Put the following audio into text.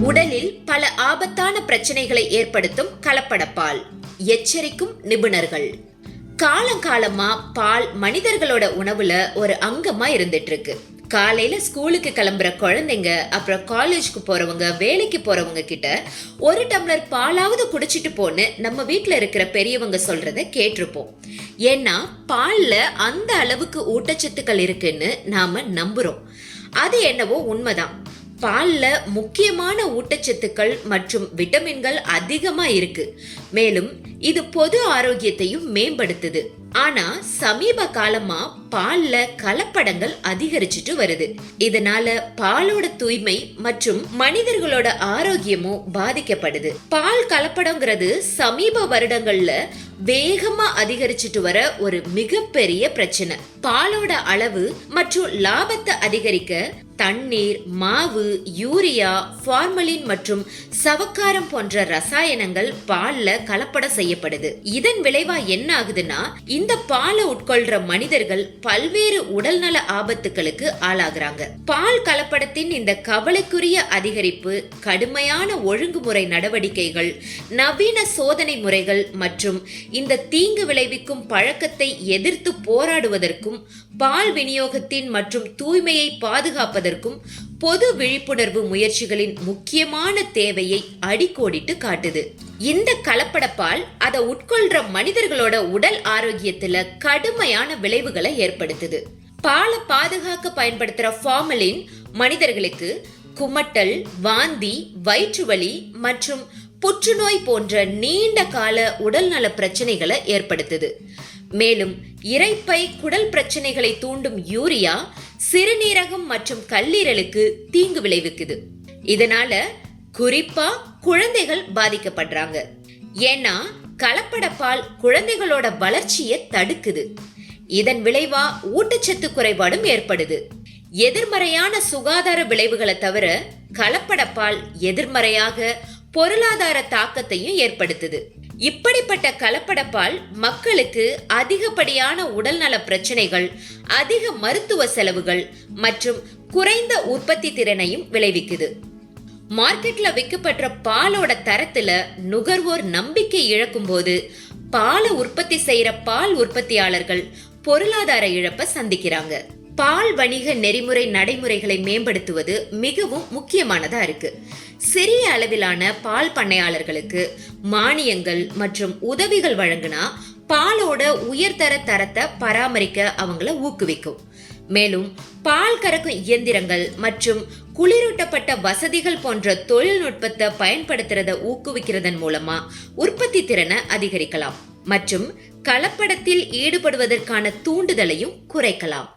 உடலில் பல ஆபத்தான பிரச்சனைகளை ஏற்படுத்தும் கலப்படப்பால் எச்சரிக்கும் நிபுணர்கள். காலங்காலமா பால் மனிதர்களோட உணவுல ஒரு அங்கமா இருந்துட்டு இருக்கு காலையில ஸ்கூலுக்கு கிளம்புற குழந்தைங்க அப்புறம் காலேஜ்க்கு போறவங்க வேலைக்கு போறவங்க கிட்ட ஒரு டம்ளர் பாலாவது குடிச்சிட்டு போன்னு நம்ம வீட்டில் இருக்கிற பெரியவங்க சொல்றத கேட்டிருப்போம். ஏன்னா பால்ல அந்த அளவுக்கு ஊட்டச்சத்துக்கள் இருக்குன்னு நாம நம்புறோம். அது என்னவோ உண்மைதான். பாலில் முக்கியமான ஊட்டச்சத்துக்கள் மற்றும் விட்டமின்கள் அதிகமாக இருக்கு. மேலும் இது பொது ஆரோக்கியத்தையும் மேம்படுத்துது. ஆனா சமீப காலமா பால்ல கலப்படங்கள் அதிகரிச்சிட்டு வருது. இதனால பாலோட தூய்மை மற்றும் மனிதர்களோட ஆரோக்கியமும் பாதிக்கப்படுது. பால் கலப்படங்கிறது சமீப வருடங்கள்ல வேகமா அதிகரிச்சுட்டு வர ஒரு மிகப்பெரிய பிரச்சனை. பாலோட அளவு மற்றும் லாபத்தை அதிகரிக்க தண்ணீர் மாவு யூரியா ஃபார்மலின் மற்றும் சவக்காரம் போன்ற ரசாயனங்கள் பால்ல கலப்படம் செய்யப்படுது. இதன் விளைவா என்ன ஆகுதுன்னா இந்த பாலை உட்கொள்ற மனிதர்கள் பல்வேறு உடல்நல ஆபத்துகளுக்கு ஆளாகிறாங்க. பால் கலப்படத்தின் இந்த கவலைக்குரிய அதிகரிப்பு கடுமையான ஒழுங்குமுறை நடவடிக்கைகள் நவீன சோதனை முறைகள் மற்றும் இந்த தீங்கு விளைவிக்கும் பழக்கத்தை எதிர்த்து போராடுவதற்கும் பால் விநியோகத்தின் மற்றும் தூய்மையை பாதுகாப்பதற்கும் பொது விழிப்புணர்வு முயற்சிகளின் முக்கியமான தேவையை அடிக்கோடிட்டு காட்டுது. இந்த கலப்படப்பால் அதை உட்கொள்ற மனிதர்களோட உடல் ஆரோக்கியத்துல கடுமையான விளைவுகளை ஏற்படுத்துது. பாலை பாதுகாக்க பயன்படுத்துற ஃபார்மலின் மனிதர்களுக்கு குமட்டல் வாந்தி வயிற்றுவலி மற்றும் புற்றுநோய் போன்ற நீண்ட கால உடல்நல பிரச்சனைகளை ஏற்படுத்துது. மேலும் இறைப்பை குடல் பிரச்சனைகளை தூண்டும் யூரியா சிறுநீரகம் மற்றும் கல்லீரலுக்கு தீங்கு விளைவிக்குது. இதனால குறிப்பா குழந்தைகள் பாதிக்கப்படுறாங்க. ஏன்னா கலப்படப்பால் குழந்தைகளோட வளர்ச்சியை தடுக்குது. இதன் விளைவா ஊட்டச்சத்து குறைபாடும் ஏற்படுது. எதிர்மறையான சுகாதார விளைவுகளை தவிர கலப்படப்பால் எதிர்மறையாக பொருளாதார தாக்கத்தையும் ஏற்படுத்துது. இப்படிப்பட்ட கலப்படப்பால் மக்களுக்கு அதிகப்படியான உடல்நல பிரச்சனைகள் அதிக மருத்துவ செலவுகள் மற்றும் குறைந்த உற்பத்தி திறனையும் விளைவிக்குது. மார்க்கெட்ல விற்கப்படுற பாலோட தரத்துல நுகர்வோர் நம்பிக்கை இழக்கும் போது பாலை உற்பத்தி செய்யற பால் உற்பத்தியாளர்கள் பொருளாதார இழப்பை சந்திக்கிறாங்க. பால் வணிக நெறிமுறை நடைமுறைகளை மேம்படுத்துவது மிகவும் முக்கியமானதா இருக்கு. சிறிய அளவிலான பால் பண்ணையாளர்களுக்கு மானியங்கள் மற்றும் உதவிகள் வழங்கினா பாலோட உயர்தர தரத்தை பராமரிக்க அவங்கள ஊக்குவிக்கும். மேலும் பால் கறக்கும் இயந்திரங்கள் மற்றும் குளிரூட்டப்பட்ட வசதிகள் போன்ற தொழில்நுட்பத்தை பயன்படுத்துறத ஊக்குவிக்கிறதன் மூலமா உற்பத்தி திறனை அதிகரிக்கலாம் மற்றும் கலப்படத்தில் ஈடுபடுவதற்கான தூண்டுதலையும் குறைக்கலாம்.